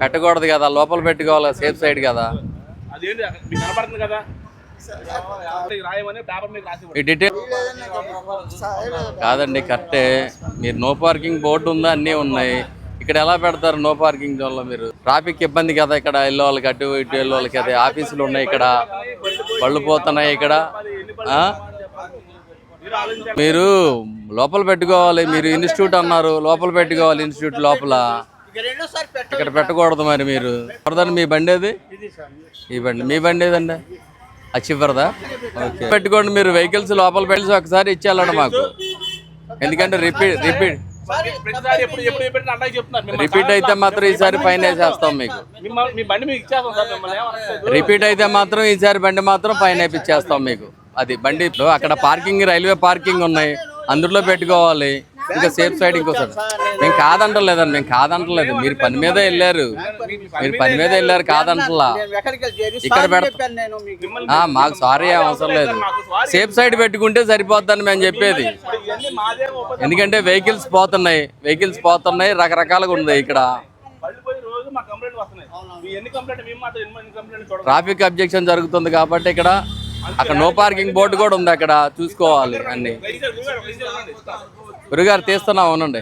పెట్టకూడదు కదా లోపల పెట్టుకోవాలి సేఫ్ సైడ్ కదా. ఈ డీటెయిల్ కాదండి కరెక్టే. మీరు నో పార్కింగ్ బోర్డు ఉందా అన్నీ ఉన్నాయి. ఇక్కడ ఎలా పెడతారు నో పార్కింగ్ జోన్లో మీరు? ట్రాఫిక్ ఇబ్బంది కదా ఇక్కడ వెళ్ళే వాళ్ళకి అటు ఇటు వెళ్ళే వాళ్ళకి అదే. ఆఫీసులు ఉన్నాయి ఇక్కడ. బళ్ళు పోతున్నాయి ఇక్కడ. మీరు లోపల పెట్టుకోవాలి మీరు ఇన్స్టిట్యూట్ అన్నారు. లోపల పెట్టుకోవాలి ఇన్స్టిట్యూట్ లోపల. ఇక్కడ పెట్టకూడదు మరి మీరు. ఎవరిదండి మీ బండి ఏది? ఈ బండి. మీ బండి ఏదండి? అది చివరిదా ఓకే. పెట్టుకోండి మీరు వెహికల్స్ లోపల పెట్టి ఒకసారి ఇచ్చేయాలండి మాకు. ఎందుకంటే రిపీట్ రిపీట్. రిపీట్ అయితే మాత్రం ఈసారి ఫైన్ వేసేస్తాం మీకు. మిమ్మల్ని మీ బండి మీకు ఇచ్చేస్తాం సార్ మిమ్మల్ని. ఏమనట్లేదు. రిపీట్ అయితే మాత్రం ఈసారి బండి మాత్రం ఫైన్ వేయించేస్తాం మీకు. అది బండి అక్కడ పార్కింగ్ రైల్వే పార్కింగ్ ఉన్నాయి. అందులో పెట్టుకోవాలి. ఇంకా సేఫ్ సైడ్ ఇంకోసారి. మేము కాదంటలేదండి మేము కాదంటలేదు. మీరు పని మీద వెళ్ళారు. మీరు పని మీద వెళ్ళారు కాదంటలా. ఇక్కడ పెడతా మాకు సారీ అవసరం లేదు. సేఫ్ సైడ్ పెట్టుకుంటే సరిపోద్దని మేము చెప్పేది. ఎందుకంటే వెహికల్స్ పోతున్నాయి. వెహికల్స్ పోతున్నాయి రకరకాలుగా ఉంది ఇక్కడ. ట్రాఫిక్ అబ్జెక్షన్ జరుగుతుంది కాబట్టి ఇక్కడ అక్కడ నో పార్కింగ్ బోర్డు కూడా ఉంది అక్కడ. చూసుకోవాలి అన్ని. గురుగారు తీస్తున్నాం అవునండి.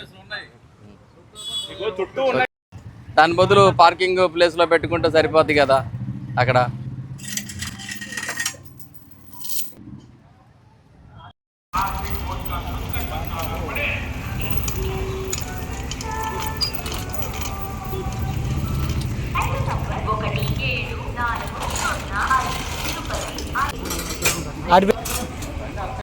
దాని బదులు పార్కింగ్ ప్లేస్లో పెట్టుకుంటే సరిపోద్ది కదా అక్కడ. అడిపి